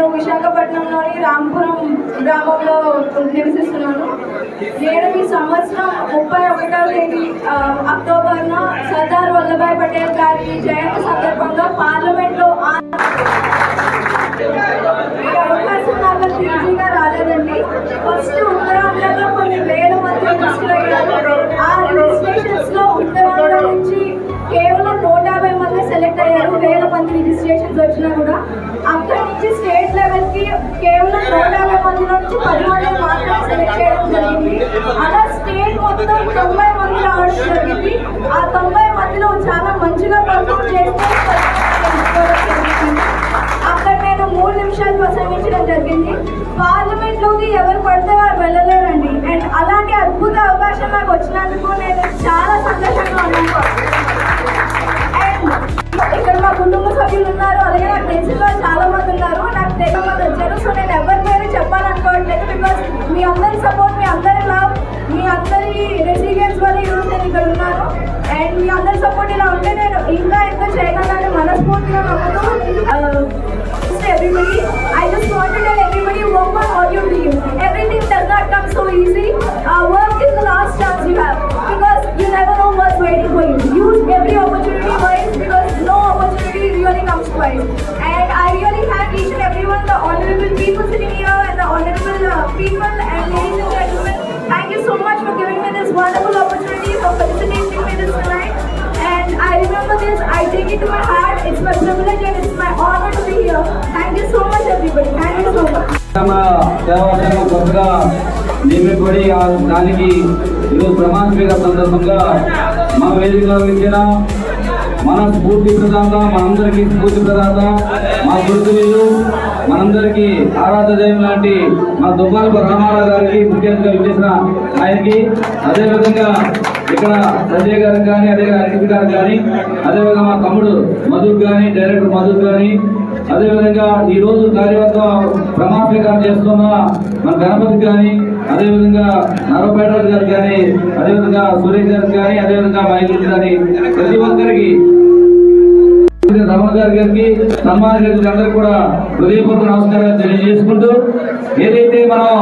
నేను విశాఖపట్నంలోని రాంపురం గ్రామంలో నివసిస్తున్నాను. నేను ఈ సంవత్సరం ముప్పై ఒకటవ తేదీ అక్టోబర్న సర్దార్ వల్లభాయ్ పటేల్ గారి జయంతి సందర్భంగా పార్లమెంట్లో అవకాశం నాకు ఈజీగా రాలేదండి. ఫస్ట్ ఉత్తరాంధ్రలో కొన్ని వేల మంది రిజిస్టర్ అయ్యారు ఆ రిజిస్ట్రేషన్స్లో ఉత్తరాంధ్ర నుంచి కేవలం నూట యాభై మంది సెలెక్ట్ అయ్యారు. వేల మంది రిజిస్ట్రేషన్స్ వచ్చినా కూడా అక్కడి నుంచి స్టేట్ లెవెల్కి కేవలం నూట యాభై మంది నుంచి పది మంది మాత్రమే సెలెక్ట్ చేయడం జరిగింది. అలా స్టేట్ మొత్తం తొంభై మంది రావడం జరిగింది. ఆ తొంభై మందిలో చాలా మంచిగా పర్ఫామ్ చేస్తే అక్కడ నేను మూడు నిమిషాలు ప్రసంగించడం జరిగింది. పార్లమెంట్లోకి ఎవరు పడితే వారు వెళ్ళలేరండి. అండ్ అలాంటి అద్భుత అవకాశం నాకు వచ్చినందుకు నేను చాలా సంతోషంగా ఉన్నాను. అండ్ ఇక్కడ మా కుటుంబ సభ్యులు ఉన్నారు. అలాగే నాకు తెలిసిన వాళ్ళు చాలా మంది ఉన్నారు నాకు మంది వచ్చారు సో నేను ఎవరి పేరు చెప్పాలనుకోవట్లేదు బికాస్ మీ అందరి సపోర్ట్ మీ అందరి లవ్ మీ అందరి రెసిలియన్స్ వల్ల ఈరోజు నేను ఇక్కడ ఉన్నాను. అండ్ మీ అందరి సపోర్ట్ ఇలా ఉంటే నేను ఇంకా ఇంకా చేయగలను మనస్ఫూర్తిగా నమ్ముతూ ఎవ్రీబడి దేవాలయం కొత్తగా నియమింపబడి దానికి ఈరోజు ప్రమాణ స్వీకార సందర్భంగా మా వేదికలో ఇచ్చిన మన స్ఫూర్తి ప్రదాత మనందరికీ స్ఫూర్తి ప్రదాత మా గురుతులు మనందరికీ ఆరాధ లాంటి మా దుబ్బాలపు రామారావు గారికి ముఖ్యంగా ఇచ్చేసిన ఆయనకి. అదేవిధంగా ఇక్కడ సంజయ్ గారికి కానీ అదే అనిత గారికి కానీ అదేవిధంగా మా తమ్ముడు మధు కానీ డైరెక్టర్ మధు కానీ అదేవిధంగా ఈ రోజు కార్యవర్గం ప్రమాణ చేస్తున్న మన గణపతి కానీ అదేవిధంగా నరపేట గారు కానీ అదేవిధంగా సురేష్ గారికి కానీ అదేవిధంగా మహేష్ కానీ ప్రతి ఒక్కరికి రమణ గారి గారికి సన్మాన గారికి అందరికీ కూడా హృదయపూర్వక నమస్కారాలు తెలియజేసుకుంటూ ఏదైతే మనం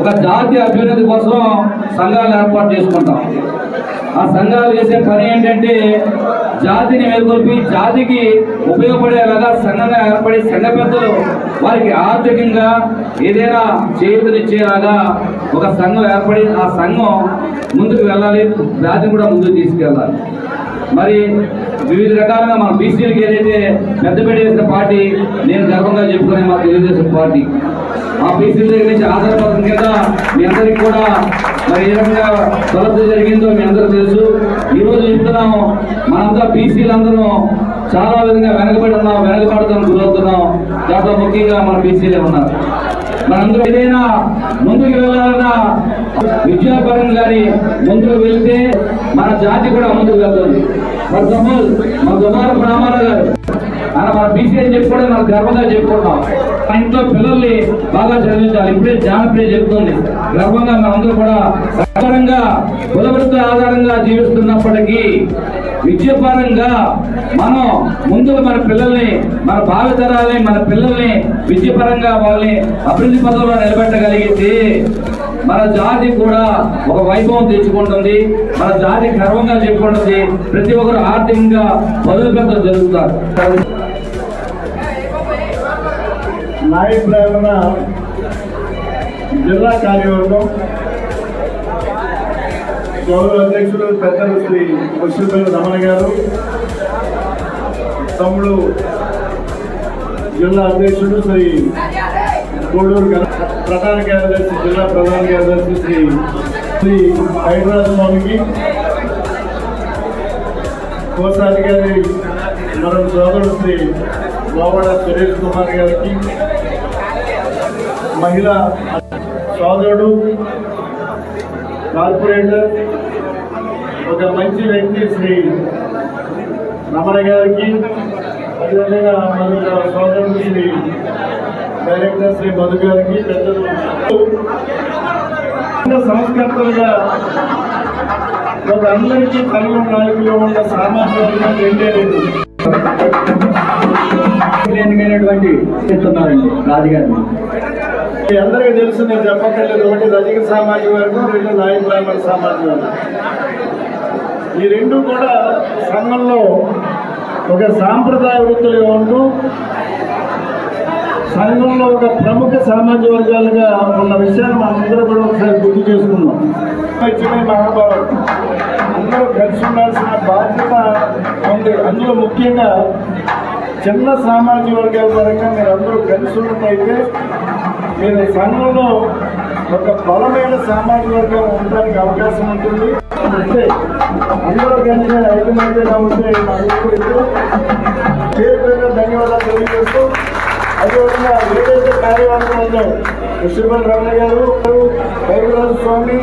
ఒక జాతీయ అభ్యున్నతి కోసం సంఘాలు ఏర్పాటు చేసుకుంటాం ఆ సంఘాలు చేసే పని ఏంటంటే జాతిని మేల్కొల్పి జాతికి ఉపయోగపడేలాగా సంఘంగా ఏర్పడి సంఘ పెద్దలు వారికి ఆర్థికంగా ఏదైనా చేతునిచ్చేలాగా ఒక సంఘం ఏర్పడి ఆ సంఘం ముందుకు వెళ్ళాలి జాతిని కూడా ముందుకు తీసుకెళ్ళాలి. మరి వివిధ రకాలుగా మన బీసీలకు ఏదైతే పెద్దపేట వేసిన పార్టీ నేను గర్వంగా చెప్పుకునే మా తెలుగుదేశం పార్టీ. ఆ బీసీల దగ్గర నుంచి ఆధారపడడం కింద మీ అందరికీ కూడా మరి ఏ విధంగా కొలత జరిగిందో మీ అందరూ తెలుసు. ఈరోజు చెప్తున్నాము మనంతా బీసీలందరూ చాలా విధంగా వెనకబడి ఉన్నాం వెనకబడతాం గురవుతున్నాం. దాంట్లో ముఖ్యంగా మన బీసీలే ఉన్నారు. మనందరూ ఏదైనా ముందుకు వెళ్ళాలన్నా విద్యాపరంగా కానీ ముందుకు వెళ్తే మన జాతి కూడా ముందుకు వెళ్తుంది. మన తమ్ముడు మన దుమారపు బ్రాహ్మణ గారు ఆయన మన బీసీ అని చెప్పుకోవడం మనం గర్వంగా చెప్పుకుంటాం మా ఇంట్లో పిల్లల్ని బాగా చదివించాలి. ఇప్పుడే జానప్రియ చెబుతుంది. గర్వంగా మనందరూ కూడా ఆధారంగా కులవృత్తి ఆధారంగా జీవిస్తున్నప్పటికీ విద్యపరంగా మనం ముందు మన పిల్లల్ని మన భావితరాలని మన పిల్లల్ని విద్యపరంగా వాళ్ళని అభివృద్ధి పదంలో నిలబెట్టగలిగితే మన జాతి కూడా ఒక వైభవం తెచ్చుకుంటుంది. మన జాతి గర్వంగా చెప్పుకుంటుంది. ప్రతి ఒక్కరు ఆర్థికంగా బదులుపెట్టడం జరుగుతారు. నాయ ప్రేరణ జిల్లా కార్యవర్గం గౌరవ అధ్యక్షుడు పెద్దలు శ్రీ ముషిపల్లి రమణ గారు తమ్ముడు జిల్లా అధ్యక్షుడు శ్రీ కోడూరు ప్రధాన కార్యదర్శి జిల్లా ప్రధాన కార్యదర్శి శ్రీ శ్రీ హైదరాబాద్ స్వామికి కోశాధికారి మనం సోదరుడు శ్రీ లోవడ సురేష్ కుమార్ గారికి మహిళ సోదరుడు కార్పొరేటర్ ఒక మంచి వ్యక్తి శ్రీ రమణ గారికి అదేవిధంగా మరొక సోదరుడు శ్రీ డైరెక్టర్ శ్రీ మధు గారికి పెద్దలు సంస్కర్తలుగా ఒక అందరికీ తల్లి నాలుగులో ఉన్న సామాజిక వర్గం రెండే లేదు రాజుగారిని మీ అందరికీ తెలుసు నేను చెప్పక్కర్లేదు ఒకటి రజక సామాజిక వర్గం రెండు నాయ బ్రాహ్మణ సామాజిక వర్గం. ఈ రెండు కూడా సంఘంలో ఒక సాంప్రదాయ వృత్తులుగా ఉంటూ సంఘంలో ఒక ప్రముఖ సామాజిక వర్గాలుగా ఉన్న విషయాన్ని మనందరూ కూడా ఒకసారి గుర్తు చేసుకున్నాం ఇచ్చిన మహాభారతం. అందరూ కలిసి ఉండాల్సిన బాధ్యత ఉంది. అందులో ముఖ్యంగా చిన్న సామాజిక వర్గాల పరంగా మీరు అందరూ కలిసి ఉన్నట్టయితే మీరు సంఘంలో ఒక బలమైన సామాజిక వర్గం ఉండడానికి అవకాశం ఉంటుంది. అంటే అందరూ కలిసి ఐకమత్యంగా ఉంటే మా పేరు ధన్యవాదాలు తెలియజేస్తూ అదేవిధంగా ఏదైతే కార్యవర్గం ఉందో కృష్ణపల్లి రమణ గారు వైద్యరాజు స్వామి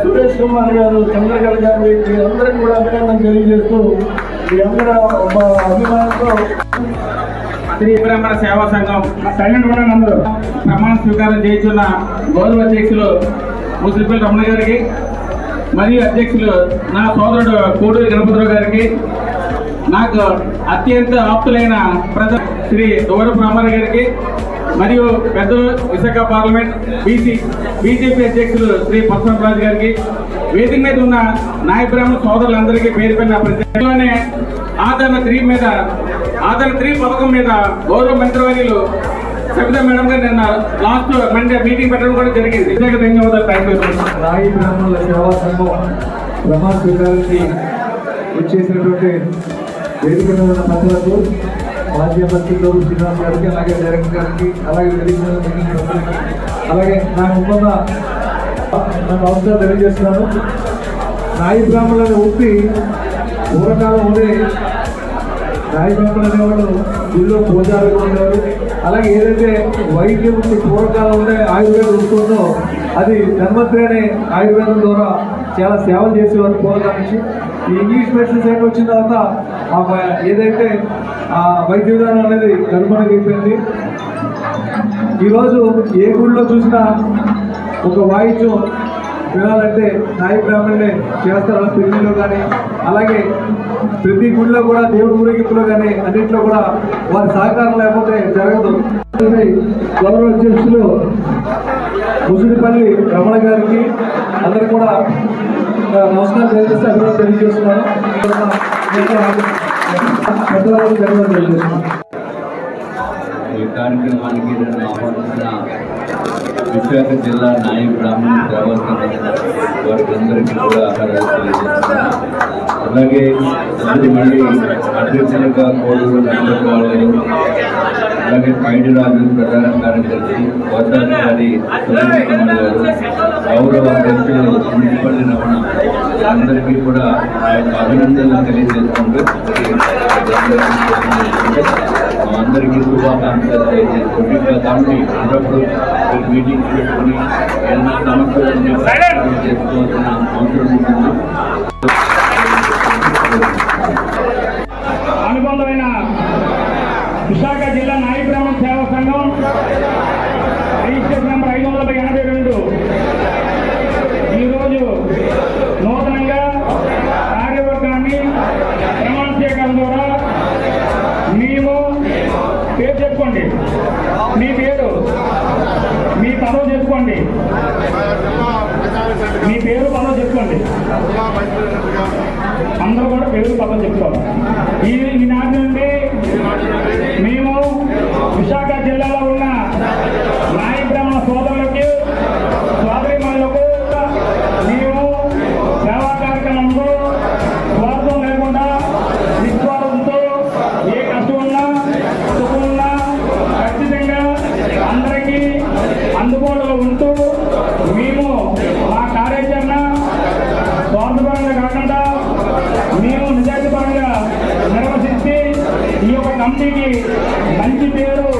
సురేష్ కుమార్ గారు చంద్రకళ గారు వీరందరికీ కూడా అభినందన తెలియజేస్తూ మీ అందరూ అభిమానంతో శ్రీ బ్రాహ్మణ సేవా సంఘం. సైలెంట్ కూడా అందరూ ప్రమాణ స్వీకారం చేయించున్న గౌరవ అధ్యక్షులు ముసిపల్లి రమణ గారికి మరియు అధ్యక్షులు నా సోదరుడు కోడూరి గణపతిరావు గారికి నాకు అత్యంత ఆప్తులైన ప్రజ శ్రీ దూరపు రామారావు గారికి మరియు పెద్దలు విశాఖ పార్లమెంట్ బీసీ బీజేపీ అధ్యక్షులు శ్రీ పరశురామరాజు గారికి వేదిక మీద ఉన్న నాయ బ్రాహ్మణ సోదరులందరికీ పేరు పైన ప్రత్యేకంగానే ఆదరణ త్రీ మీద ఆదరణ త్రీ పథకం మీద గౌరవ మంత్రివర్యులు సబితా మేడం గారు నిన్న లాస్ట్ మండే మీటింగ్ పెట్టడం కూడా జరిగింది. ప్రత్యేక ధన్యవాదాలు. థ్యాంక్ యూ రాయి బ్రాహ్మణుల సేవా సంఘం ప్రమాణ స్వీకారానికి వచ్చేసినటువంటి వేదిక మీద ఉన్న పెద్దలకు మాజీ మంత్రులు శ్రీనివాస్ గారికి అలాగే డైరెక్టర్ గారికి అలాగే తెలిసిన మిగిలిన సభ్యులకి, అలాగే నా నమస్కారం తెలియజేస్తున్నాను. నాయి బ్రాహ్మణులను ఉప్పి పూర్వకాలం ఉండే నాయి బ్రాహ్మణులు అనేవాళ్ళు గుళ్ళో పూజారుగా ఉండేవారు. అలాగే ఏదైతే వైద్యం ఉంటే పూర్వకాలం ఉండే ఆయుర్వేదం ఉంటుందో అది ధన్వంతరి అనే ఆయుర్వేదం ద్వారా చాలా సేవలు చేసేవారు పూర్వకాలం నుంచి. ఈ ఇంగ్లీష్ మెడిసిన్స్ ఏమి వచ్చిన తర్వాత ఆ ఏదైతే ఆ వైద్య విధానం అనేది కనుమరుగైపోయింది. ఈరోజు ఏ గుడిలో చూసినా ఒక వాయిద్యం వినాలంటే నాయి బ్రాహ్మణులే చేస్తారు? పెళ్ళిలో కానీ అలాగే ప్రతి గుడిలో కూడా దేవుడి ఊరేగింపులో కానీ అన్నింటిలో కూడా వారి సహకారం లేకపోతే జరగదు. గౌరవ అధ్యక్షులు ముసుడిపల్లి రమణ గారికి అందరు కూడా నమస్కారం తెలియజేస్తే అభివృద్ధి తెలియజేస్తున్నాను. తెలియజేస్తున్నాను. ఈ కార్యక్రమానికి ఆహ్వానించిన విశాఖ జిల్లా నాయ బ్రాహ్మణ సేవా వారికందరికీ కూడా ఆహారాలు తెలియజేస్తున్నాను. అలాగే అది మళ్ళీ అధ్యక్షులుగా కోడూరు రంగస్వామి అలాగే పైడి రాజు ప్రధాన కార్యదర్శి కోశాధికారి గారు గౌరవ అధ్యక్షులు మున్సిపల్లి రమణ అందరికీ కూడా ఆ యొక్క అభినందనలు తెలియజేసుకుంటూ అందరికీ శుభాకాంక్షలు ఇంకా దాన్ని అప్పుడప్పుడు మీటింగ్స్ పెట్టుకుని ఏదైనా సమస్యలు ఉంటే పరిష్కారం చేసుకోవాల్సిన అవసరం ఉంటుంది. అనుబంధమైన విశాఖ జిల్లా నాయ బ్రాహ్మణ సేవా సంఘం రిజిస్ట్రేషన్ నెంబర్ ఐదు వందల ఎనభై రెండు ఈరోజు నూతనంగా కార్యవర్గాన్ని ప్రమాణ స్వీకారం ద్వారా మేము పేరు చెప్పుకోండి మీ పేరు మీ పదవి చెప్పుకోండి మీ పేరు పదవి అందరూ కూడా పేరు పదవి చెప్తారు ఈ ఈనాటి నుండి మేము విశాఖ జిల్లాలో ఉన్న ఇంటికి మంచి పేరు